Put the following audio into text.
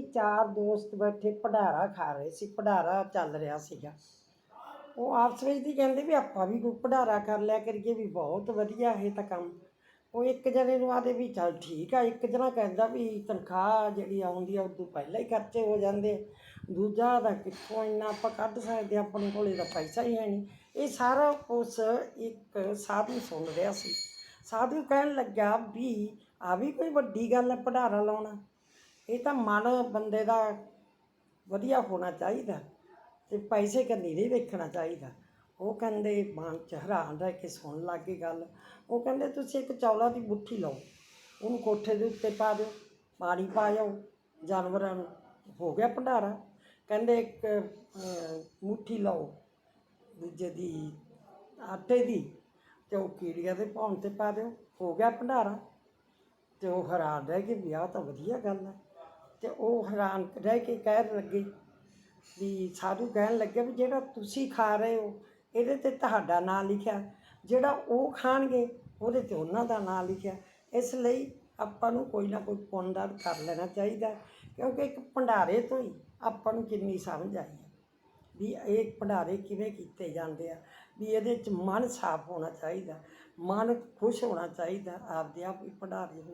ਅਸੀਂ ਚਾਰ ਦੋਸਤ ਬੈਠੇ ਭੰਡਾਰਾ ਖਾ ਰਹੇ ਸੀ, ਭੰਡਾਰਾ ਚੱਲ ਰਿਹਾ ਸੀਗਾ। ਉਹ ਆਪਸ ਵਿੱਚ ਹੀ ਕਹਿੰਦੇ ਵੀ ਆਪਾਂ ਵੀ ਕੋਈ ਭੰਡਾਰਾ ਕਰ ਲਿਆ ਕਰੀਏ, ਵੀ ਬਹੁਤ ਵਧੀਆ ਇਹ ਤਾਂ ਕੰਮ। ਉਹ ਇੱਕ ਜਣੇ ਨੂੰ ਆਦੇ ਵੀ ਚੱਲ ਠੀਕ ਆ, ਇੱਕ ਜਣਾ ਕਹਿੰਦਾ ਵੀ ਤਨਖਾਹ ਜਿਹੜੀ ਆਉਂਦੀ ਆ ਉਦੋਂ ਪਹਿਲਾਂ ਹੀ ਖਰਚੇ ਹੋ ਜਾਂਦੇ ਦੂਜਾ ਦਾ ਕਿੱਥੋਂ ਇੰਨਾ ਆਪਾਂ ਕੱਢ ਸਕਦੇ ਆਪਣੇ ਕੋਲੇ ਤਾਂ ਪੈਸਾ ਹੀ ਹੈ ਨਹੀਂ। ਇਹ ਸਾਰਾ ਕੁਛ ਇੱਕ ਸਾਧੂ ਸੁਣ ਰਿਹਾ ਸੀ। ਸਾਧੂ ਕਹਿਣ ਲੱਗਾ ਵੀ ਆ ਵੀ ਕੋਈ ਵੱਡੀ ਗੱਲ ਹੈ ਭੰਡਾਰਾ ਲਾਉਣਾ। ਇਹ ਤਾਂ ਮਨ ਬੰਦੇ ਦਾ ਵਧੀਆ ਹੋਣਾ ਚਾਹੀਦਾ ਤੇ ਪੈਸੇ ਕੰਨੀ ਨਹੀਂ ਵੇਖਣਾ ਚਾਹੀਦਾ। ਉਹ ਕਹਿੰਦੇ ਮਨ ਚ ਹੈਰਾਨ ਰਹਿ ਕੇ ਸੁਣਨ ਲੱਗ ਗਈ ਗੱਲ। ਉਹ ਕਹਿੰਦੇ, ਤੁਸੀਂ ਇੱਕ ਚੌਲਾਂ ਦੀ ਮੁੱਠੀ ਲਓ, ਉਹਨੂੰ ਕੋਠੇ ਦੇ ਉੱਤੇ ਪਾ ਦਿਓ, ਪਾਣੀ ਪਾ ਜਾਓ ਜਾਨਵਰਾਂ ਨੂੰ। ਹੋ ਗਿਆ ਭੰਡਾਰਾ। ਕਹਿੰਦੇ, ਇੱਕ ਮੁੱਠੀ ਲਓ, ਦੂਜੇ ਦੀ ਆਟੇ ਦੀ ਤੇ ਉਹ ਕੀੜੀਆਂ ਦੇ ਭੌਣ ਤੇ ਪਾ ਦਿਓ। ਹੋ ਗਿਆ ਭੰਡਾਰਾ। ਤੇ ਉਹ ਹੈਰਾਨ ਰਹਿ ਗਏ ਵੀ ਆਹ ਤਾਂ ਵਧੀਆ ਗੱਲ ਹੈ। ਅਤੇ ਉਹ ਹੈਰਾਨ ਰਹਿ ਕੇ ਕਹਿਣ ਲੱਗੇ ਵੀ ਸਾਧੂ ਕਹਿਣ ਲੱਗੇ ਵੀ ਜਿਹੜਾ ਤੁਸੀਂ ਖਾ ਰਹੇ ਹੋ, ਇਹਦੇ ਤੇ ਤੁਹਾਡਾ ਨਾਂ ਲਿਖਿਆ। ਜਿਹੜਾ ਉਹ ਖਾਣਗੇ, ਉਹਦੇ ਤੇ ਉਹਨਾਂ ਦਾ ਨਾਂ ਲਿਖਿਆ। ਇਸ ਲਈ ਆਪਾਂ ਨੂੰ ਕੋਈ ਨਾ ਕੋਈ ਪੁੰਨਦਾਨ ਕਰ ਲੈਣਾ ਚਾਹੀਦਾ ਕਿਉਂਕਿ ਇੱਕ ਭੰਡਾਰੇ ਤੋਂ ਹੀ ਆਪਾਂ ਨੂੰ ਕਿੰਨੀ ਸਮਝ ਆਈ ਹੈ ਵੀ ਇਹ ਭੰਡਾਰੇ ਕਿਵੇਂ ਕੀਤੇ ਜਾਂਦੇ ਆ, ਵੀ ਇਹਦੇ ਚ ਮਨ ਸਾਫ਼ ਹੋਣਾ ਚਾਹੀਦਾ, ਮਨ ਖੁਸ਼ ਹੋਣਾ ਚਾਹੀਦਾ, ਆਪਦੇ ਆਪ ਹੀ ਭੰਡਾਰੇ ਹੋ